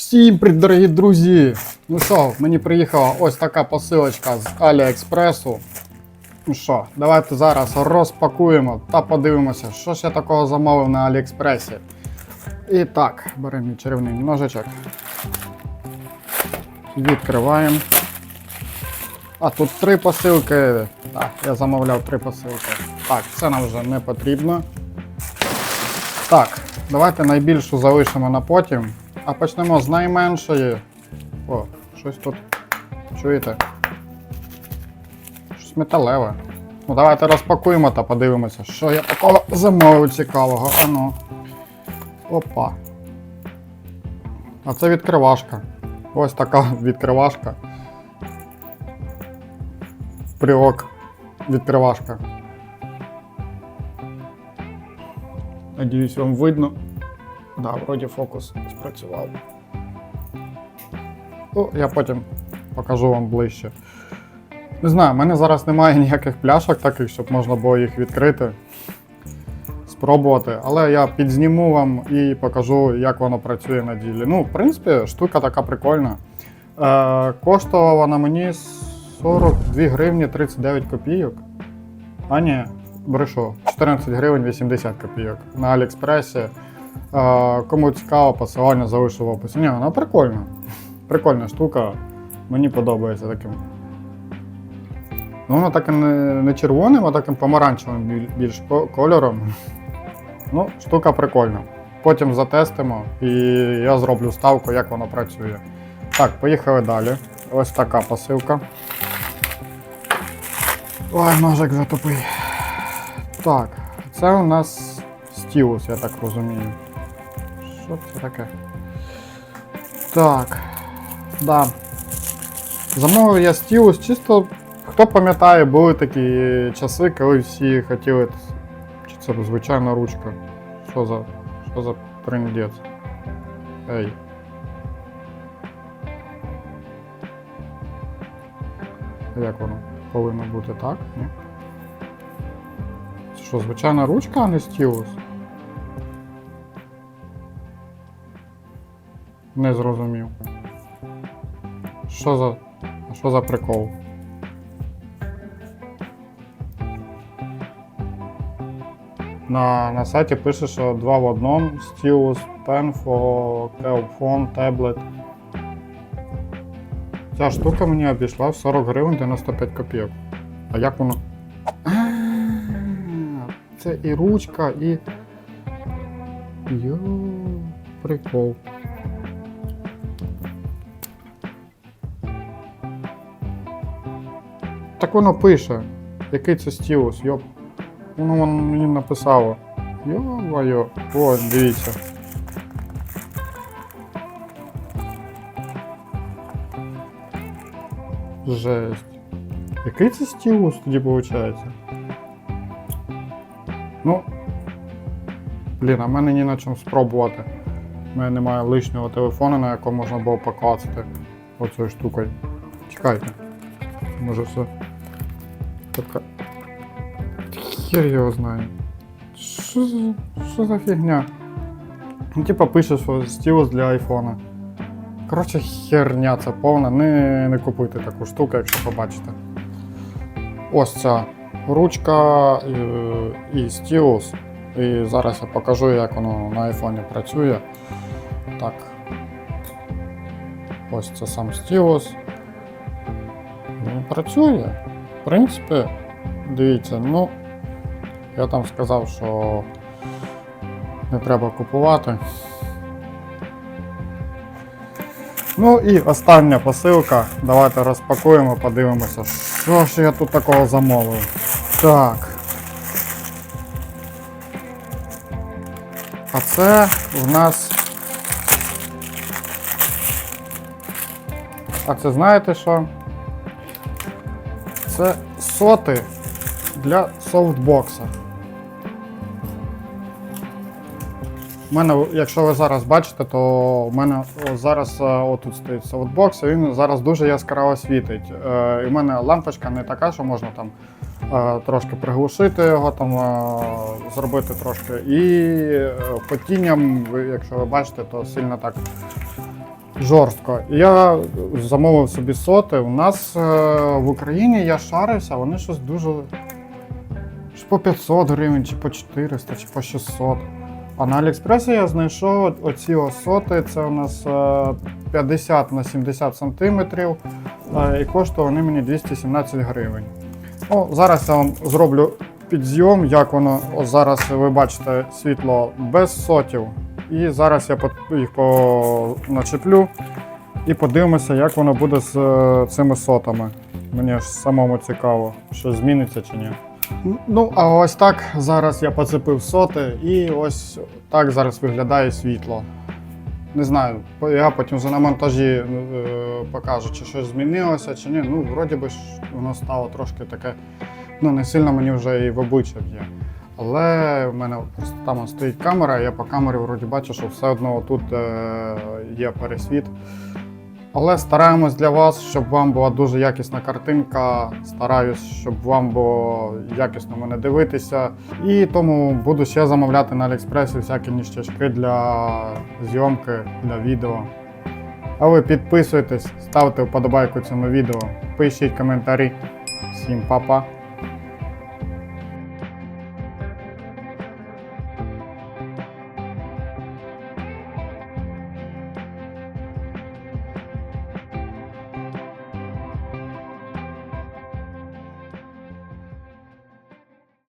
Всім привіт, дорогі друзі! Ну що, мені приїхала ось така посилочка з Аліекспресу. Ну що, давайте зараз розпакуємо та подивимося, що ж я такого замовив на Аліекспресі. І так, беремо мій чарівний ножичок. Відкриваємо. А тут три посилки. Так, я замовляв три посилки. Так, це нам вже не потрібно. Так, давайте найбільшу залишимо на потім. А почнемо з найменшої. О, щось тут. Чуєте? Щось металеве. Ну давайте розпакуємо та подивимося, що я такого замовив цікавого. Ану. Опа. А це відкривашка. Ось така відкривашка. Прилог відкривашка. Надіюсь, вам видно. Да, вроді фокус спрацював. Ну, я потім покажу вам ближче. Не знаю, в мене зараз немає ніяких пляшок таких, щоб можна було їх відкрити, спробувати. Але я підзніму вам і покажу, як воно працює на ділі. Ну, в принципі, штука така прикольна. Е, коштувала вона мені 42 гривні 39 копійок. А ні, брешу, 14 гривень 80 копійок на Аліекспресі. Кому цікаво, посилання залишу в описі. Ні, вона прикольна. Прикольна штука. Мені подобається таким. Ну, воно таким не, не червоним, а таким помаранчевим більш кольором. Ну, штука прикольна. Потім затестимо і я зроблю ставку, як воно працює. Так, поїхали далі. Ось така посилка. Ой, ножик вже тупий. Так, це у нас стілус, я так розумію. Що це таке? Так. Да. Замовив я стілус, чисто хто пам'ятає, були такі часи, коли всі хотіли. Чи це звичайна ручка? Що за. Що за трендець? Ей. Як воно? Повинно бути так? Ні? Що, звичайна ручка, а не стілус? Не зрозумів. Що за. Що за прикол? На, на сайті пише, що два в одному Stylus Pen for Phone Tablet. Ця штука мені обійшла в 40 гривень 95 копійок. А як воно? Це і ручка, і. Йо, прикол. Так воно пише. Який це стілус, йоп. Воно воно мені написало. Йо-йо. О, дивіться. Жесть. Який це стілус тоді виходить? Ну. Блін, а в мене ні на чому спробувати. У мене немає лишнього телефону, на якому можна було поклацати оцею штукою. Чекайте. Може все. Така. Хер його знає. Що за, що за фігня? Ну, типа пише, що стілус для айфона. Коротше, херня це повна. Не, не купуйте таку штуку, якщо побачите. Ось ця ручка і, і стілус. І зараз я покажу, як воно на айфоні працює. Так. Ось це сам стілус. Він працює. В принципі, дивіться, ну. Я там сказав, що не треба купувати. Ну і остання посилка. Давайте розпакуємо, подивимося, що ж я тут такого замовив. Так. А це в нас. А це знаєте що? Це соти для софтбокса. У мене, якщо ви зараз бачите, то у мене зараз е, отут стоїть софтбокс, і він зараз дуже яскраво світить. Е, і в мене лампочка не така, що можна там е, трошки приглушити його, там, зробити трошки. І потінням, якщо ви бачите, то сильно так жорстко. Я замовив собі соти. У нас е, в Україні я шарився, вони щось дуже. Чи по 500 гривень, чи по 400, чи по 600. А на Аліекспресі я знайшов оці соти, це у нас е, 50 на 70 сантиметрів, е, і коштує вони мені 217 гривень. О, зараз я вам зроблю підзйом, як воно. Зараз ви бачите світло без сотів. І зараз я їх начеплю і подивимося, як воно буде з е, цими сотами. Мені ж самому цікаво, що зміниться чи ні. Ну, а ось так зараз я поцепив соти, і ось так зараз виглядає світло. Не знаю, я потім на монтажі е, покажу, чи щось змінилося, чи ні. Ну, вроді би воно стало трошки таке, ну не сильно мені вже і в обличчя б'є. Але в мене просто там стоїть камера, я по камері вроді бачу, що все одно тут е, є пересвіт. Але стараємось для вас, щоб вам була дуже якісна картинка. Стараюсь, щоб вам було якісно мене дивитися. І тому буду ще замовляти на Аліекспресі всякі ніштячки для зйомки, для відео. А ви підписуйтесь, ставте вподобайку цьому відео, пишіть коментарі. Всім па-па!